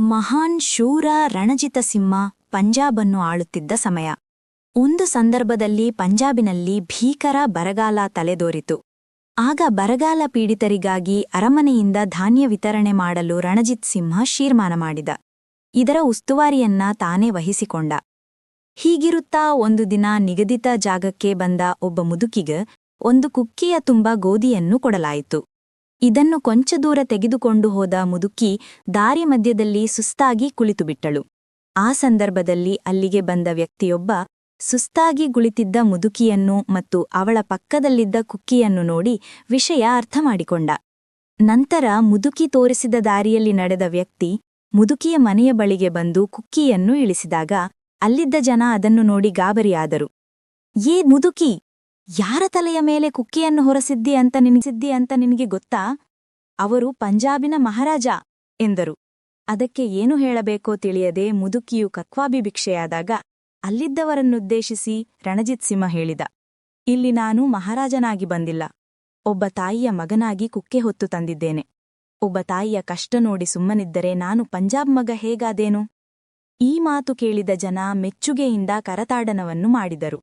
ಮಹಾನ್ ಶೂರ ರಣಜಿತ ಸಿಂಹ ಪಂಜಾಬನ್ನು ಆಳುತ್ತಿದ್ದ ಸಮಯ. ಒಂದು ಸಂದರ್ಭದಲ್ಲಿ ಪಂಜಾಬಿನಲ್ಲಿ ಭೀಕರ ಬರಗಾಲ ತಲೆದೋರಿತು. ಆಗ ಬರಗಾಲ ಪೀಡಿತರಿಗಾಗಿ ಅರಮನೆಯಿಂದ ಧಾನ್ಯ ವಿತರಣೆ ಮಾಡಲು ರಣಜಿತ್ ಸಿಂಹ ಶೀರ್ಮಾನ ಮಾಡಿದ. ಇದರ ಉಸ್ತುವಾರಿಯನ್ನ ತಾನೇ ವಹಿಸಿಕೊಂಡ. ಹೀಗಿರುತ್ತಾ ಒಂದು ದಿನ ನಿಗದಿತ ಜಾಗಕ್ಕೆ ಬಂದ ಒಬ್ಬ ಮುದುಕಿಗ ಒಂದು ಕುಕ್ಕಿಯ ತುಂಬ ಗೋಧಿಯನ್ನು ಕೊಡಲಾಯಿತು. ಇದನ್ನು ಕೊಂಚ ದೂರ ತೆಗೆದುಕೊಂಡು ಹೋದ ಮುದುಕಿ ದಾರಿ ಮಧ್ಯದಲ್ಲಿ ಸುಸ್ತಾಗಿ ಕುಳಿತುಬಿಟ್ಟಳು. ಆ ಸಂದರ್ಭದಲ್ಲಿ ಅಲ್ಲಿಗೆ ಬಂದ ವ್ಯಕ್ತಿಯೊಬ್ಬ ಸುಸ್ತಾಗಿ ಕುಳಿತಿದ್ದ ಮುದುಕಿಯನ್ನು ಮತ್ತು ಅವಳ ಪಕ್ಕದಲ್ಲಿದ್ದ ಕುಕ್ಕಿಯನ್ನು ನೋಡಿ ವಿಷಯ ಅರ್ಥಮಾಡಿಕೊಂಡ. ನಂತರ ಮುದುಕಿ ತೋರಿಸಿದ ದಾರಿಯಲ್ಲಿ ನಡೆದ ವ್ಯಕ್ತಿ ಮುದುಕಿಯ ಮನೆಯ ಬಳಿಗೆ ಬಂದು ಕುಕ್ಕಿಯನ್ನು ಇಳಿಸಿದಾಗ ಅಲ್ಲಿದ್ದ ಜನ ಅದನ್ನು ನೋಡಿ ಗಾಬರಿಯಾದರು. ಏ ಮುದುಕಿ! ಯಾರ ತಲೆಯ ಮೇಲೆ ಕುಕ್ಕಿಯನ್ನು ಹೊರಸಿದ್ದಿ ಅಂತ ನಿನಿಸಿದ್ದಿ ಅಂತ ನಿನಗೆ ಗೊತ್ತಾ? ಅವರು ಪಂಜಾಬಿನ ಮಹಾರಾಜ ಎಂದರು. ಅದಕ್ಕೆ ಏನು ಹೇಳಬೇಕೋ ತಿಳಿಯದೆ ಮುದುಕಿಯು ಕಕ್ವಾಭಿಭಿಕ್ಷೆಯಾದಾಗ ಅಲ್ಲಿದ್ದವರನ್ನುದ್ದೇಶಿಸಿ ರಣಜಿತ್ ಸಿಂಹ ಹೇಳಿದ, ಇಲ್ಲಿ ನಾನು ಮಹಾರಾಜನಾಗಿ ಬಂದಿಲ್ಲ. ಒಬ್ಬ ತಾಯಿಯ ಮಗನಾಗಿ ಕುಕ್ಕೆ ಹೊತ್ತು ತಂದಿದ್ದೇನೆ. ಒಬ್ಬ ತಾಯಿಯ ಕಷ್ಟ ನೋಡಿ ಸುಮ್ಮನಿದ್ದರೆ ನಾನು ಪಂಜಾಬ್ ಮಗ ಹೇಗಾದೇನು? ಈ ಮಾತು ಕೇಳಿದ ಜನ ಮೆಚ್ಚುಗೆಯಿಂದ ಕರತಾಡನವನ್ನು ಮಾಡಿದರು.